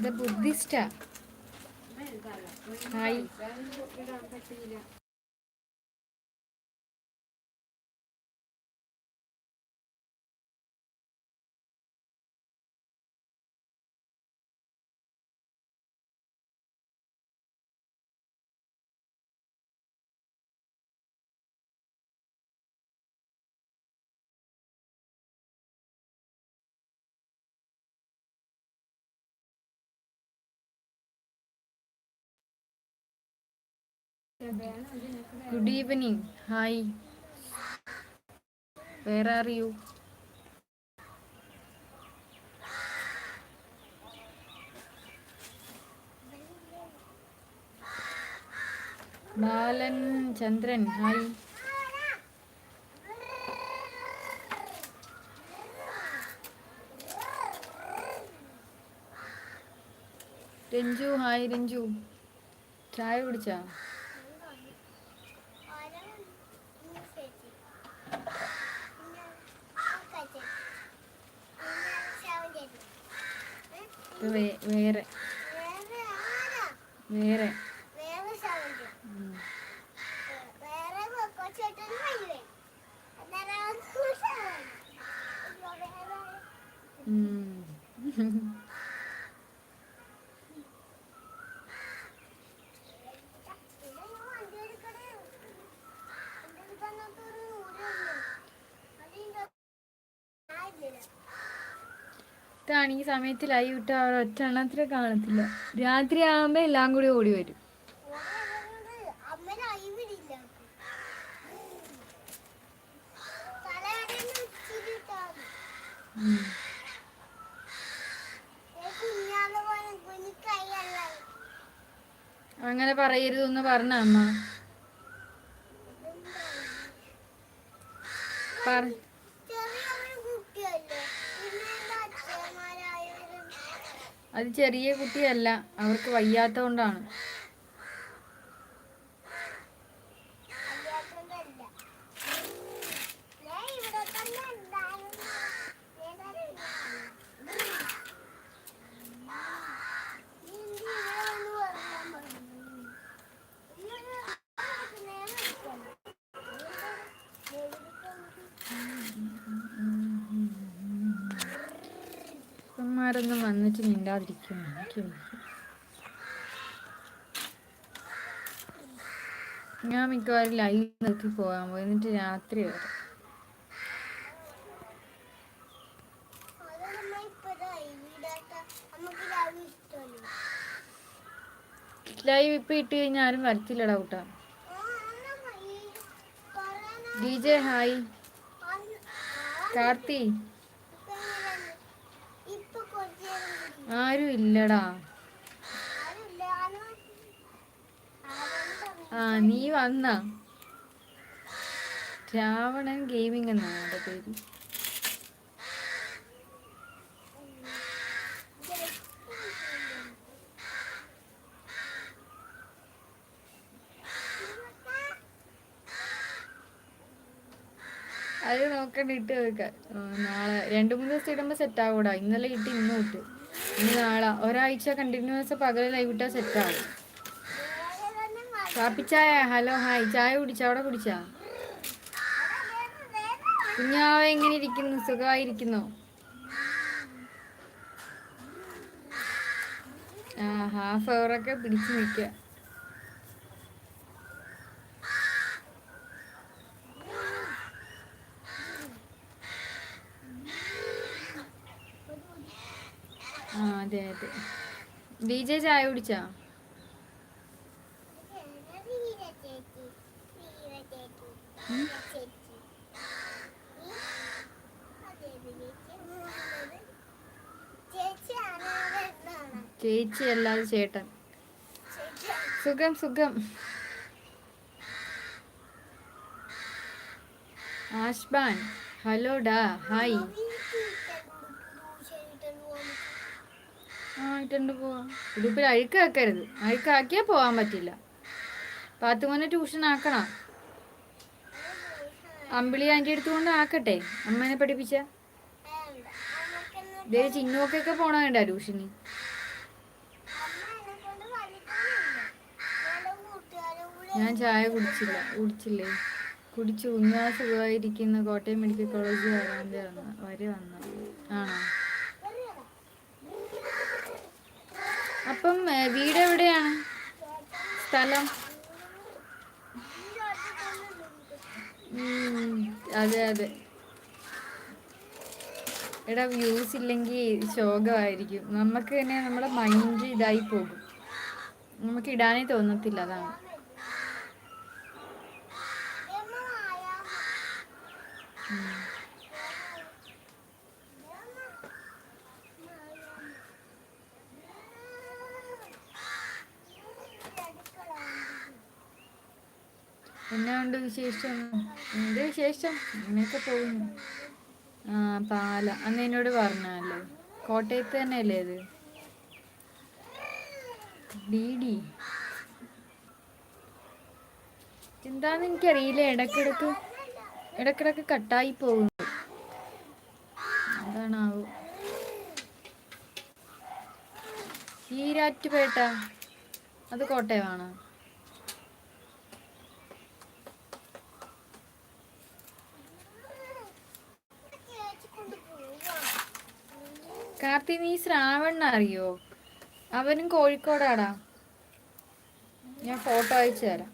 ഇത് ബുദ്ധിസ്റ്റാ. Hi. Good evening hi where are you Balan Chandran hi Ranju hi Ranju ചായ കുടിച്ചാ ഇത് വേ- വേറെ വേറെ ഉം. ഉം. ഇതാണ് ഈ സമയത്ത് ലൈവ് ഇട്ട ഒറ്റ എണ്ണത്തിനെ കാണത്തില്ല. രാത്രി ആകുമ്പോ എല്ലാം കൂടി ഓടി വരും. അങ്ങനെ പറയരുതെന്ന് പറഞ്ഞ അമ്മ. പറ അത് ചെറിയ കുട്ടിയല്ല അവർക്ക് വയ്യാത്ത വന്നിട്ട് മിണ്ടാതിരിക്കും. എനിക്ക്. ഞാൻ മിക്കവാറും ലൈവ് നിർത്തി പോകാൻ പോയി. എന്നിട്ട് രാത്രി വരെ. ലൈവ് ഇപ്പൊ ഇട്ട് കഴിഞ്ഞാൽ ആരും വരത്തില്ലടാ കൂട്ടാ. D J hi. കാർത്തി ഇപ്പൊ കുറച്ച് നേരം കൂടി. ആരും ഇല്ലടാ. ആ നീ വന്ന. രാവണൻ ഗെയിമിംഗ് എന്നാണ് എന്റെ പേര്? അത് നോക്കണ്ടിട്ട് നാളെ രണ്ട് മൂന്ന് ദിവസം ഇടുമ്പോൾ സെറ്റ് ആകൂടാ ഇന്നലെ ഇട്ട് ഇന്നും ഇട്ട് ഇനി നാളെ. ഒരാഴ്ച കണ്ടിന്യൂസ് പകൽ ലൈവ് ഇട്ടാൽ സെറ്റ് ആവും. വേറെ തന്നെ കാപ്പിച്ചായ? ഹലോ ഹായ് ചായ കുടിച്ചാ? അവിടെ കുടിച്ചാ? കുഞ്ഞാവ എങ്ങനെ ഇരിക്കുന്നു? സുഖമായിരിക്കുന്നു? ആ ഹാഫ് അവറൊക്കെ പിടിച്ചു നിൽക്കുക. ആ അതെ അതെ ഡി ജെ ചായ കുടിച്ചാ ചേച്ചി. അല്ലാതെ ചേട്ടൻ. സുഖം സുഖം ആഷ്ബാൻ ഹലോ ഡാ ഹായ് കൂട്ടിട്ടുണ്ട് പോവാ. ഇതിപ്പോ അഴുക്കാക്കരുത്. അഴുക്കാക്കിയാ പോവാൻ പറ്റില്ല. പാത്തുമോനെ ട്യൂഷൻ ആക്കണം. അമ്പിളി ആന്റെ എടുത്തുകൊണ്ട് ആക്കട്ടെ. അമ്മേനെ പഠിപ്പിച്ച. ഇതേ ചിന്നോക്കൊക്കെ പോണ വേണ്ട ട്യൂഷന്. ഞാൻ ചായ കുടിച്ചില്ല. കുടിച്ചില്ലേ? കുടിച്ച്. ഉന്നാൽ സുഖമായിരിക്കുന്ന. കോട്ടയം മെഡിക്കൽ കോളേജ് വരാൻ വരെ വന്നു. ആണോ? അപ്പം വീട് എവിടെയാണ്? സ്ഥലം? അതെ അതെ. എടാ വ്യൂസ് ഇല്ലെങ്കിൽ ശോകമായിരിക്കും. നമുക്ക് തന്നെ നമ്മുടെ മൈൻഡ് ഇതായി പോകും. നമുക്ക് ഇടാനേ തോന്നത്തില്ല അതാണ്. ഉം. എന്നാണ്ട് വിശേഷം? എന്ത് വിശേഷം? ഇങ്ങനെയൊക്കെ പോകുന്നു. ആ പാല. അന്ന് എന്നോട് പറഞ്ഞല്ലോ കോട്ടയത്ത് തന്നെയല്ലേ ഇത് ഡി എന്താന്ന് എനിക്കറിയില്ല. ഇടക്കിടക്ക് ഇടക്കിടക്ക് കട്ടായി പോകുന്നു. അതാണാവോ? ഈരാറ്റുപേട്ട അത് കോട്ടയമാണോ? കാർത്തി നീ ശ്രാവണ അറിയോ അവനും കോഴിക്കോടാടാ. ഞാൻ ഫോട്ടോ അയച്ചു തരാം.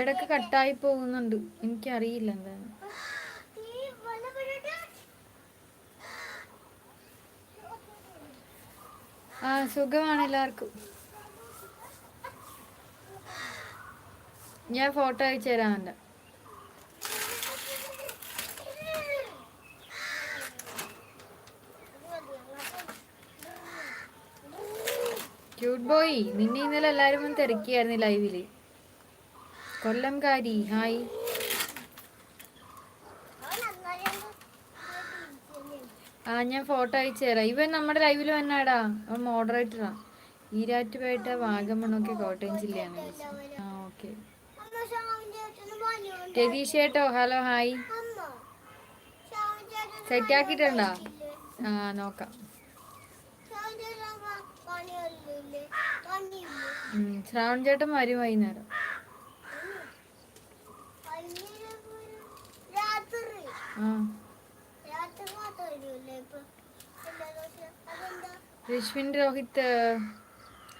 ഇടയ്ക്ക് കട്ടായി പോകുന്നുണ്ട്. എനിക്കറിയില്ല എന്താണ്. ആ സുഖമാണ് എല്ലാവർക്കും. ഞാൻ ഫോട്ടോ അയച്ചു തരാം എന്റെ ക്യൂട്ട് ബോയ് നിന്നെ ഇന്നലെ എല്ലാവരും ഒന്ന് തിരക്കിയായിരുന്നു ലൈവിൽ കൊല്ലംകാരി. ഹായ് ആ ഞാൻ ഫോട്ടോ അയച്ചു തരാം. ഇവൻ നമ്മുടെ ലൈവിൽ വന്നാടാ. അവൻ മോഡറേറ്ററാ ഈരാറ്റുപേട്ട വാഗമണ്ണൊക്കെ കോട്ടയം ജില്ലയാണ്. ആ ഓക്കെ രതീഷ് ചേട്ടോ ഹലോ ഹായ് സെറ്റ് ആക്കിയിട്ടുണ്ടോ? ആ നോക്കാം. ശ്രാവൺ ചേട്ടൻ വരും വൈകുന്നേരം. Rashwin Rohit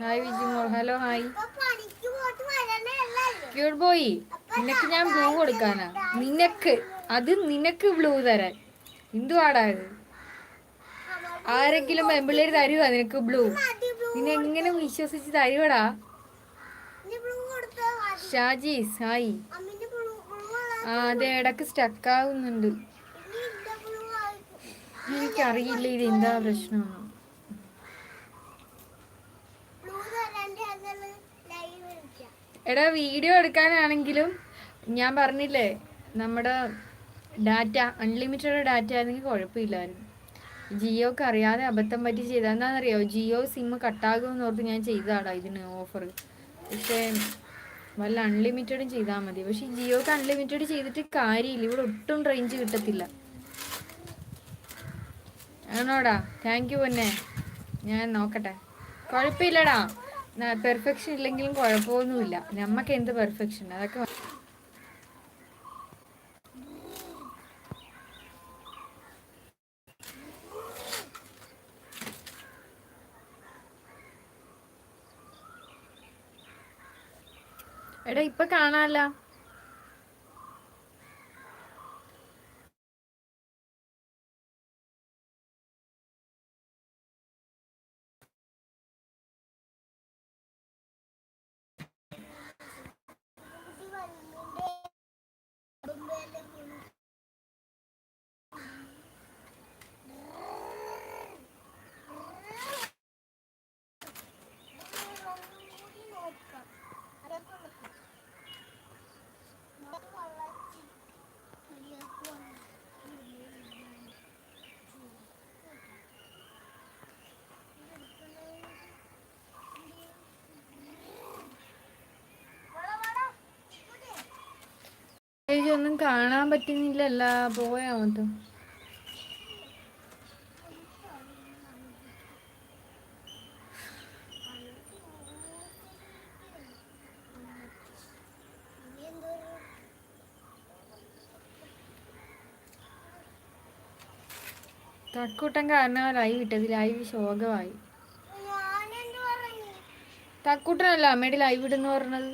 hi Vijimol hello hi. Cure cute boy നിനക്ക് ഞാൻ ബ്ലൂ കൊടുക്കാനാ? നിനക്ക് അത് നിനക്ക് ബ്ലൂ തരാൻ. എന്തുവാടാ ഇത്? ആരെങ്കിലും പെമ്പിള്ളേര് തരുവാ നിനക്ക് ബ്ലൂ? നിന്നെ എങ്ങനെ വിശ്വസിച്ച് തരുവടാ? ഷാജി സായി ആ അതെ ഇടയ്ക്ക് സ്റ്റക്ക് ആവുന്നുണ്ട്. ഇനി ഇന്റെ ബ്ലൂ ആയിരിക്കും എനിക്കറിയില്ല ഇത് എന്താ പ്രശ്നമാണ് എടാ വീഡിയോ എടുക്കാനാണെങ്കിലും ഞാൻ പറഞ്ഞില്ലേ നമ്മുടെ ഡാറ്റ അൺലിമിറ്റഡ് ഡാറ്റ ആയിരുന്നെങ്കിൽ കുഴപ്പമില്ലായിരുന്നു ജിയോക്ക് അറിയാതെ അബദ്ധം പറ്റി ചെയ്താൽ എന്താണെന്നറിയോ? ജിയോ സിം കട്ടാകുമെന്ന് ഓർത്ത് ഞാൻ ചെയ്തതാടാ ഇതിന് ഓഫർ പക്ഷേ വല്ല അൺലിമിറ്റഡും ചെയ്താൽ മതി. പക്ഷെ ജിയോക്ക് അൺലിമിറ്റഡ് ചെയ്തിട്ട് കാര്യമില്ല. ഇവിടെ ഒട്ടും റേഞ്ച് കിട്ടത്തില്ല. ആണോടാ? താങ്ക് യു പൊന്നെ. ഞാൻ നോക്കട്ടെ. കുഴപ്പമില്ലടാ. പെർഫെക്ഷൻ ഇല്ലെങ്കിലും കുഴപ്പമൊന്നുമില്ല. നമ്മക്ക് എന്ത് പെർഫെക്ഷൻ അതൊക്കെ എടാ ഇപ്പൊ കാണാല്ല. ഒന്നും കാണാൻ പറ്റുന്നില്ലല്ല പോയാ മൊത്തം തക്കൂട്ടം കാരണം ലൈവ് ഇട്ടത് ലൈവ് ശോകമായി തക്കൂട്ടനല്ല അമ്മയുടെ ലൈവ് ഇടുന്നു പറഞ്ഞത്.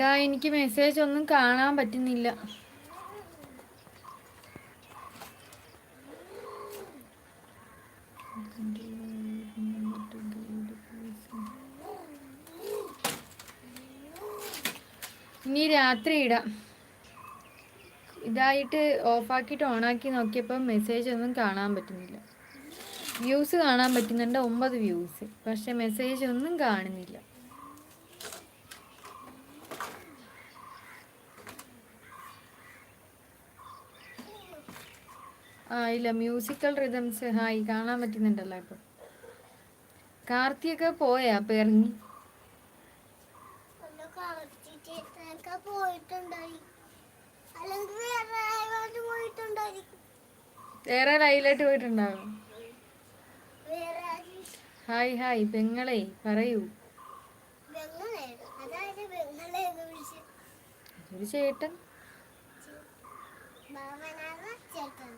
എടാ എനിക്ക് മെസ്സേജ് ഒന്നും കാണാൻ പറ്റുന്നില്ല. ഇനി രാത്രി ഇടാം. ഇതായിട്ട് ഓഫാക്കിയിട്ട് ഓണാക്കി നോക്കിയപ്പോൾ മെസ്സേജ് ഒന്നും കാണാൻ പറ്റുന്നില്ല. വ്യൂസ് കാണാൻ പറ്റുന്നുണ്ട് ഒമ്പത് വ്യൂസ് പക്ഷെ മെസ്സേജ് ഒന്നും കാണുന്നില്ല. ആ ഇല്ല മ്യൂസിക്കൽ റിതംസ് ഹായ് കാണാൻ പറ്റുന്നുണ്ടല്ലോ ഇപ്പൊ. കാർത്തിയൊക്കെ പോയാ അപ്പൊ ഇറങ്ങി? വേറെ ലൈലായിട്ട് പോയിട്ടുണ്ടാവും. ഹായ് ഹായ് പെങ്ങളെ പറയൂ. ഒരു ചേട്ടൻ. ചേട്ടൻ?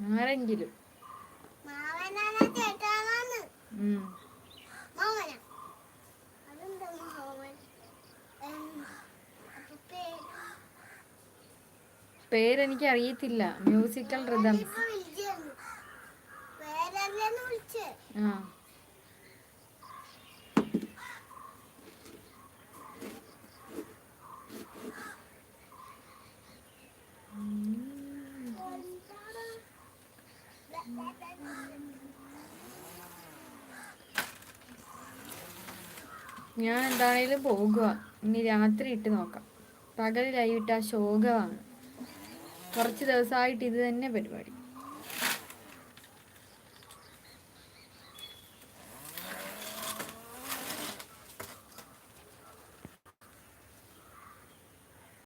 പേര് പേരെനിക്ക് അറിയത്തില്ല മ്യൂസിക്കൽ റിതംസ് ആ. ഞാൻ എന്താണേലും പോകുക ഇനി രാത്രി ഇട്ട് നോക്കാം. പകൽ ലൈവ് ഇട്ടാൽ ശോകമാണ് കുറച്ച് ദിവസമായിട്ട് ഇത് തന്നെ പരിപാടി.